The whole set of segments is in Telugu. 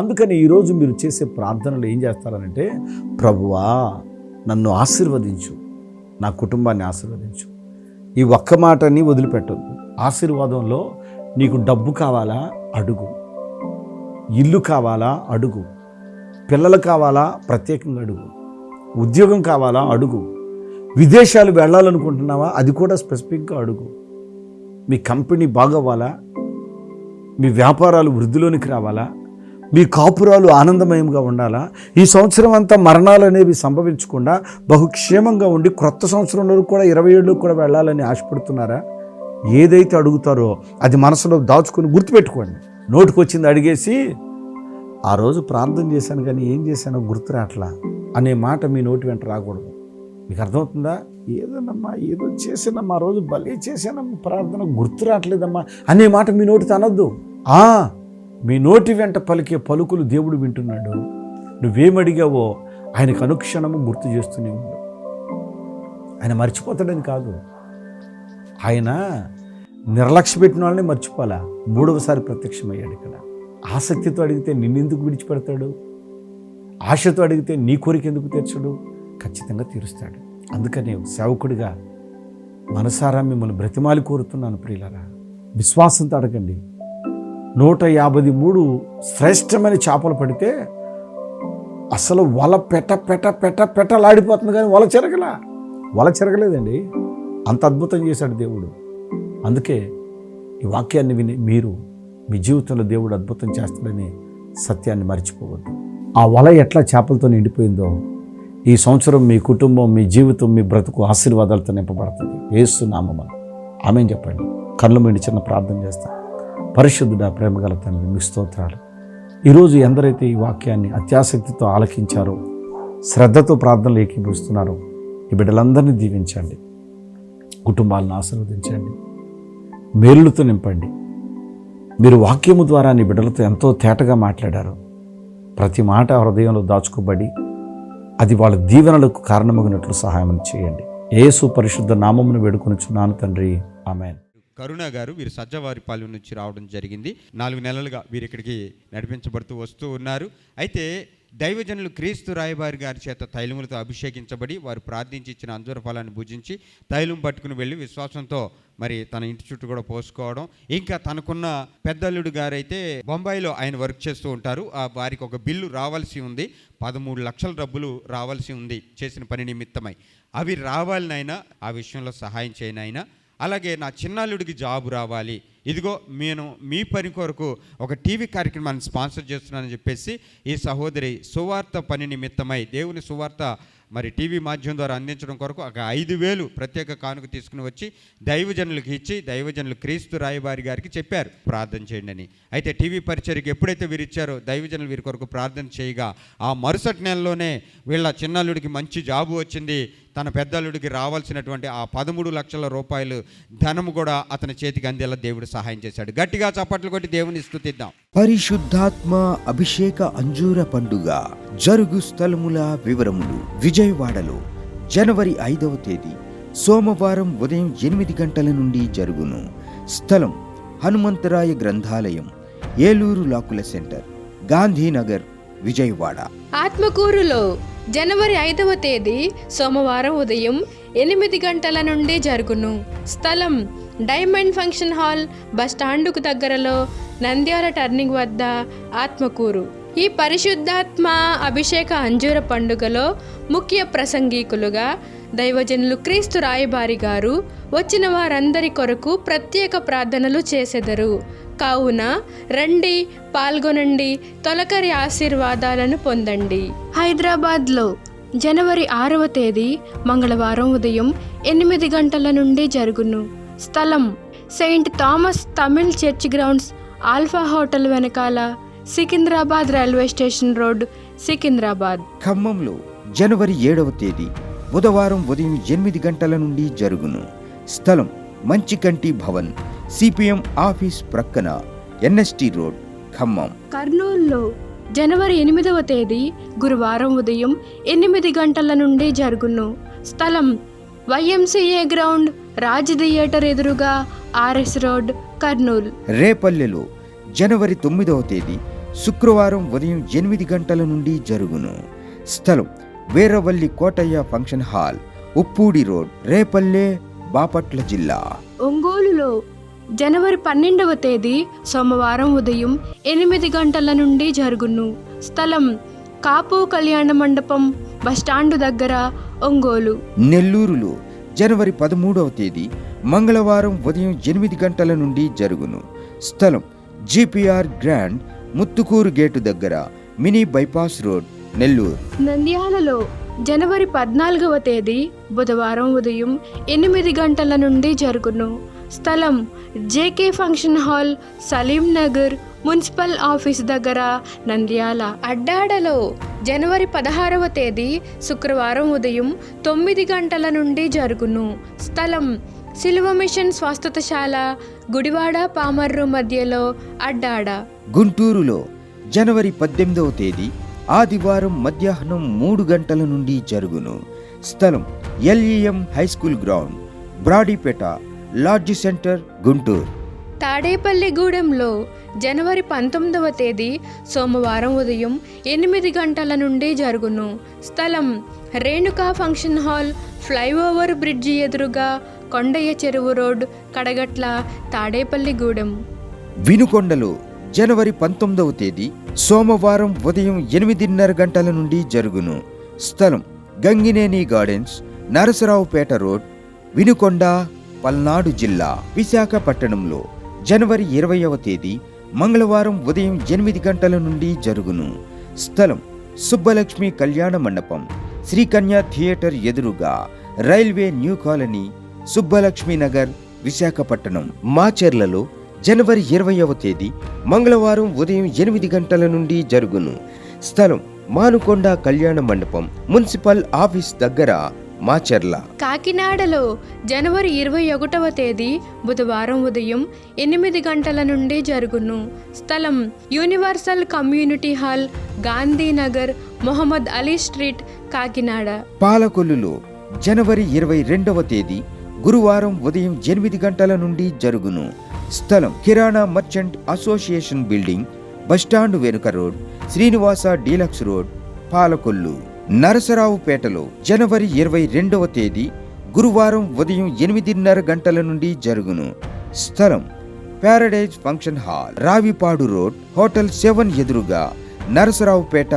అందుకని ఈరోజు మీరు చేసే ప్రార్థనలు ఏం చేస్తారనంటే ప్రభువా నన్ను ఆశీర్వదించు. నా కుటుంబాన్ని ఆశీర్వదించు. ఈ ఒక్క మాటని వదిలిపెట్టద్దు ఆశీర్వాదంలో నీకు డబ్బు కావాలా? అడుగు. ఇల్లు కావాలా? అడుగు. పిల్లలు కావాలా? ప్రత్యేకంగా అడుగు. ఉద్యోగం కావాలా? అడుగు. విదేశాలు వెళ్ళాలనుకుంటున్నావా? అది కూడా స్పెసిఫిక్గా అడుగు. మీ కంపెనీ బాగవ్వాలా? మీ వ్యాపారాలు వృద్ధిలోనికి రావాలా? మీ కాపురాలు ఆనందమయంగా ఉండాలా? ఈ సంవత్సరం అంతా మరణాలు అనేవి సంభవించకుండా బహుక్షేమంగా ఉండి క్రొత్త సంవత్సరంలో కూడా ఇరవై ఏళ్ళు కూడా వెళ్ళాలని ఆశపడుతున్నారా? ఏదైతే అడుగుతారో అది మనసులో దాచుకొని గుర్తుపెట్టుకోండి. నోటికి వచ్చింది అడిగేసి ఆ రోజు ప్రార్థన చేశాను కానీ ఏం చేశానో గుర్తు రాట్లా అనే మాట మీ నోటి వెంట రాకూడదు. మీకు అర్థమవుతుందా? ఏదోనమ్మా ఏదో చేసానమ్మా ఆ రోజు భలే చేశానమ్మా ప్రార్థన గుర్తు రావట్లేదమ్మా అనే మాట మీ నోటి తనొద్దు ఆ! మీ నోటి వెంట పలికే పలుకులు దేవుడు వింటున్నాడు. నువ్వేమడిగావో ఆయనకు అనుక్షణము గుర్తు చేస్తూనే ఉండు ఆయన మర్చిపోతాడని కాదు. ఆయన నిర్లక్ష్య పెట్టిన వాళ్ళని మర్చిపోవాలా? మూడవసారి ప్రత్యక్షమయ్యాడు ఇక్కడ. ఆసక్తితో అడిగితే నిన్నెందుకు విడిచిపెడతాడు? ఆశతో అడిగితే నీ కోరిక ఎందుకు తీర్చడు? ఖచ్చితంగా తీరుస్తాడు. అందుకనే సేవకుడిగా మనసారా మిమ్మల్ని బ్రతిమాలి కోరుతున్నాను ప్రియులరా. విశ్వాసంతో అడగండి. నూట యాభై మూడు శ్రేష్టమైన చేపలు పడితే అసలు వల పెట్ట పెట్ట పెట్ట పెటలాడిపోతుంది కానీ వల చెరగలా వల చెరగలేదండి అంత అద్భుతం చేశాడు దేవుడు. అందుకే ఈ వాక్యాన్ని విని మీరు మీ జీవితంలో దేవుడు అద్భుతం చేస్తాడని సత్యాన్ని మర్చిపోవద్దు. ఆ వల ఎట్లా చేపలతో నిండిపోయిందో ఈ సంవత్సరం మీ కుటుంబం మీ జీవితం మీ బ్రతుకు ఆశీర్వాదాలతో నింపబడుతుంది. ఏసునామమ ఆమె చెప్పండి. కళ్ళు మిండి చిన్న ప్రార్థన చేస్తాను పరిశుద్ధుడ ప్రేమగల తండ్రి మీ స్తోత్రాలు. ఈరోజు ఎందరైతే ఈ వాక్యాన్ని అత్యాసక్తితో ఆలకించారో శ్రద్ధతో ప్రార్థనలు ఏకీభవిస్తున్నారో ఈ బిడ్డలందరినీ దీవించండి. కుటుంబాలను ఆశీర్వదించండి. మేలులతో నింపండి. మీరు వాక్యము ద్వారా నీ బిడ్డలతో ఎంతో తేటగా మాట్లాడారు. ప్రతి మాట హృదయంలో దాచుకోబడి అది వాళ్ళ దీవెనలకు కారణమగినట్లు సహాయం చేయండి. ఏసు పరిశుద్ధ నామమును వేడుకొనుచున్నాను తండ్రి. ఆమెన్. కరుణ గారు వీరు సజ్జవారిపాలెం నుంచి రావడం జరిగింది. నాలుగు నెలలుగా వీరు ఇక్కడికి నడిపించబడుతూ వస్తూ ఉన్నారు. అయితే దైవజనులు క్రీస్తు రాయబారి గారి చేత తైలములతో అభిషేకించబడి వారు ప్రార్థించి ఇచ్చిన అంజూర ఫలాన్ని భుజించి తైలం పట్టుకుని వెళ్ళి విశ్వాసంతో మరి తన ఇంటి చుట్టూ కూడా పోసుకోవడం. ఇంకా తనకున్న పెద్దల్లుడు గారైతే బొంబాయిలో ఆయన వర్క్ చేస్తూ ఉంటారు. ఆ వారికి ఒక బిల్లు రావాల్సి ఉంది. పదమూడు లక్షల డబ్బులు రావాల్సి ఉంది చేసిన పని నిమిత్తమై. అవి రావాలనైనా ఆ విషయంలో సహాయం చేయనైనా అలాగే నా చిన్నల్లుడికి జాబ్ రావాలి. ఇదిగో నేను మీ పని కొరకు ఒక టీవీ కార్యక్రమాన్ని స్పాన్సర్ చేస్తున్నానని చెప్పేసి ఈ సహోదరి సువార్త పని నిమిత్తమై దేవుని సువార్త మరి టీవీ మాధ్యమం ద్వారా అందించడం కొరకు ఒక ఐదు వేలు ప్రత్యేక కానుక తీసుకుని వచ్చి దైవజనులకు ఇచ్చి దైవజనులు క్రీస్తు రాయబారి గారికి చెప్పారు. ప్రార్థన చేయండి అని. అయితే టీవీ పరిచయకి ఎప్పుడైతే వీరు ఇచ్చారో దైవజనులు వీరి కొరకు ప్రార్థన చేయగా ఆ మరుసటి నెలలోనే వీళ్ళ చిన్నల్లుడికి మంచి జాబు వచ్చింది. తన పెద్దల్లుడికి రావాల్సినటువంటి ఆ పదమూడు లక్షల రూపాయలు ధనము కూడా అతని చేతికి అందేలా దేవుడు సహాయం చేశాడు. గట్టిగా చప్పట్లు కొట్టి దేవుని స్థుతిద్దాం. పరిశుద్ధాత్మ అభిషేక అంజూర పండుగ జరుగు స్థలముల వివరములు. విజయవాడలో జనవరి ఐదవ తేదీ సోమవారం ఉదయం ఎనిమిది గంటల నుండి జరుగును. స్థలం హనుమంతరాయ గ్రంథాలయం ఏలూరు లాకుల సెంటర్ గాంధీనగర్ విజయవాడ. ఆత్మకూరులో జనవరి ఐదవ తేదీ సోమవారం ఉదయం ఎనిమిది గంటల నుండి జరుగును. స్థలం డైమండ్ ఫంక్షన్ హాల్ బస్ స్టాండుకు దగ్గరలో నంద్యాల టర్నింగ్ వద్ద ఆత్మకూరు. ఈ పరిశుద్ధాత్మ అభిషేక అంజూర పండుగలో ముఖ్య ప్రసంగికులుగా దైవజనులు క్రీస్తు రాయబారి గారు వచ్చిన వారందరి కొరకు ప్రత్యేక ప్రార్థనలు చేసెదరు. కావున రండి పాల్గొనండి తొలకరి ఆశీర్వాదాలను పొందండి. హైదరాబాద్లో జనవరి ఆరవ తేదీ మంగళవారం ఉదయం ఎనిమిది గంటల నుండి జరుగును. స్థలం Saint Thomas Tamil church grounds alpha hotel వెనకాల Secunderabad railway station road Secunderabad. ఖమ్మంలో జనవరి ఏడవ తేదీ బుధవారం ఉదయం ఎనిమిది గంటల నుండి జరుగును. స్థలం మంచికంటి భవన్ సిపిఎం ఆఫీస్ ప్రక్కన ఎన్ఎస్టి రోడ్ ఖమ్మం. కర్నూలులో జనవరి ఎనిమిదవ తేదీ గురువారం ఉదయం ఎనిమిది గంటల నుండి జరుగును. స్థలం వైఎంసీఏ గ్రౌండ్ రాజ్ థియేటర్ ఎదురుగా ఆర్ఎస్ రోడ్ కర్నూలు. రేపల్లెలో జనవరి తొమ్మిదవ తేదీ శుక్రవారం ఉదయం ఎనిమిది గంటల నుండి జరుగును. స్థలం Veeravalli Kotaiah function hall Uppudi road Repalle Bapatla జిల్లా. ఒంగోలులో జనవరి పన్నెండవ తేదీ సోమవారం ఉదయం ఎనిమిది గంటల నుండి జరుగును. స్థలం కాపు కళ్యాణ మండపం బస్టాండు దగ్గర ఒంగోలు. నెల్లూరులో జనవరి పదమూడవ తేదీ మంగళవారం ఉదయం ఎనిమిది గంటల నుండి జరుగును. స్థలం జిపిఆర్ గ్రాండ్ ముత్తుకూరు గేటు దగ్గర మినీ బైపాస్ రోడ్ నెల్లూరు. నంద్యాలలో జనవరి పద్నాలుగవ తేదీ బుధవారం ఉదయం ఎనిమిది గంటల నుండి జరుగును. స్థలం JK function hall Saleem Nagar municipal office దగ్గర నంద్యాల. అడ్డాడలో జనవరి పదహారవ తేదీ శుక్రవారం ఉదయం తొమ్మిది గంటల నుండి జరుగును. స్థలం సిల్వ మిషన్ స్వస్థతశాల గుడివాడ పామర్రు మధ్యలో అడ్డాడ. గుంటూరులో జనవరి పద్దెనిమిదవ తేదీ ఆదివారం మధ్యాహ్నం మూడు గంటల నుండి జరుగును. స్థలం LEM high school ground Brodipet lodge centre Guntur. తాడేపల్లిగూడెంలో జనవరి పంతొమ్మిదవ తేదీ సోమవారం ఉదయం ఎనిమిది గంటల నుండి జరుగును. స్థలం Renuka function hall flyover bridge ఎదురుగా కొండయ్య చెరువు రోడ్ కడగట్ల తాడేపల్లిగూడెం వినుకొండలో జనవరి పంతొమ్మిదవ తేదీ సోమవారం ఉదయం ఎనిమిదిన్నర గంటల నుండి జరుగును. స్థలం గంగినేని గార్డెన్స్ నరసరావుపేట రోడ్ వినుకొండ పల్నాడు జిల్లా విశాఖపట్టణంలో జనవరి ఇరవయవ తేదీ మంగళవారం ఉదయం ఎనిమిది గంటల నుండి జరుగును. స్థలం సుబ్బలక్ష్మి కళ్యాణ మండపం శ్రీకన్య థియేటర్ ఎదురుగా railway new colony Subbalakshmi Nagar Visakhapatnam. మాచెర్లలో జనవరి ఇరవైవ తేదీ మంగళవారం ఉదయం ఎనిమిది గంటల నుండి జరుగును. స్థలం మానుకొండ కళ్యాణ మండపం మున్సిపల్ ఆఫీస్ దగ్గర మాచెర్ల కాకినాడలో జనవరి ఇరవై ఒకటవ తేదీ బుధవారం ఉదయం ఎనిమిది గంటల నుండి జరుగును. స్థలం universal community hall Gandhinagar Mohammed Ali street Kakinada. పాలకొల్లులో జనవరి ఇరవై రెండవ తేదీ గురువారం ఉదయం ఎనిమిది గంటల నుండి జరుగును. స్థలం Kirana merchant association building bus stand వెనుక road Srinivasa deluxe road Palakollu. నరసరావుపేటలో జనవరి ఇరవై రెండవ తేదీ గురువారం ఉదయం ఎనిమిదిన్నర గంటల నుండి జరుగును. స్థలం paradise function hall Ravipadu road hotel seven ఎదురుగా నరసరావుపేట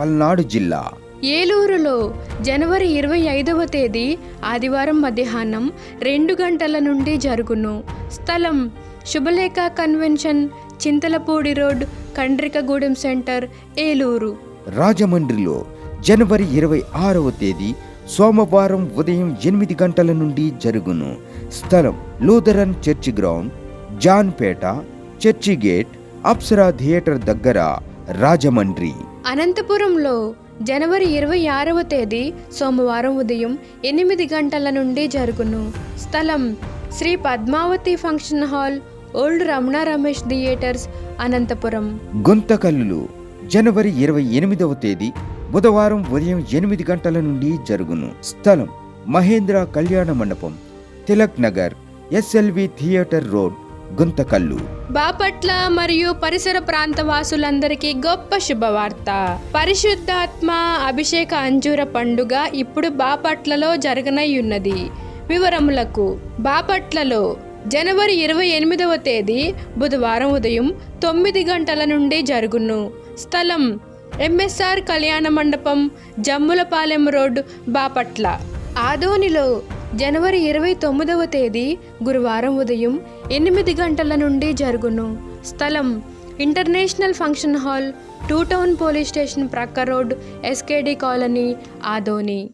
పల్నాడు జిల్లా. ఏలూరులో జనవరి ఇరవై ఐదవ తేదీ ఆదివారం మధ్యాహ్నం రెండు గంటల నుండి జరుగును. స్థలం Subhalekha convention Chintalapudi road Kandrikagudem centre Eluru. రాజమండ్రిలో జనవరి ఇరవై ఆరవ తేదీ సోమవారం ఉదయం ఎనిమిది గంటల నుండి జరుగును. స్థలం Lutheran church ground Janpet church gate Apsara theatre దగ్గర రాజమండ్రి. అనంతపురంలో జనవరి ఇరవై ఆరవ తేదీ సోమవారం ఉదయం ఎనిమిది గంటల నుండి జరుగును. స్థలం Sri Padmavati function hall old Ramana Ramesh theatres Anantapur. గుంతకల్లులో జనవరి ఇరవై ఎనిమిదవ తేదీ బుధవారం ఉదయం ఎనిమిది గంటల నుండి జరుగును. స్థలం Mahendra Kalyana Mandapam Tilak Nagar SLV theatre road Guntakal. Bapatla మరియు పరిసర ప్రాంత వాసులందరికీ గొప్ప శుభవార్త. పరిశుద్ధాత్మ అభిషేక అంజూర పండుగ ఇప్పుడు బాపట్లలో జరగనయ్యున్నది. వివరములకు బాపట్లలో జనవరి ఇరవై ఎనిమిదవ తేదీ బుధవారం ఉదయం తొమ్మిది గంటల నుండి జరుగును. స్థలం ఎంఎస్ఆర్ కళ్యాణ మండపం జమ్ములపాలెం రోడ్ బాపట్ల. ఆదోనిలో జనవరి ఇరవై తొమ్మిదవ తేదీ గురువారం ఉదయం ఎనిమిది గంటల నుండి జరుగును. స్థలం international function hall two town police station ప్రక్క రోడ్ ఎస్కేడి కాలనీ ఆదోని.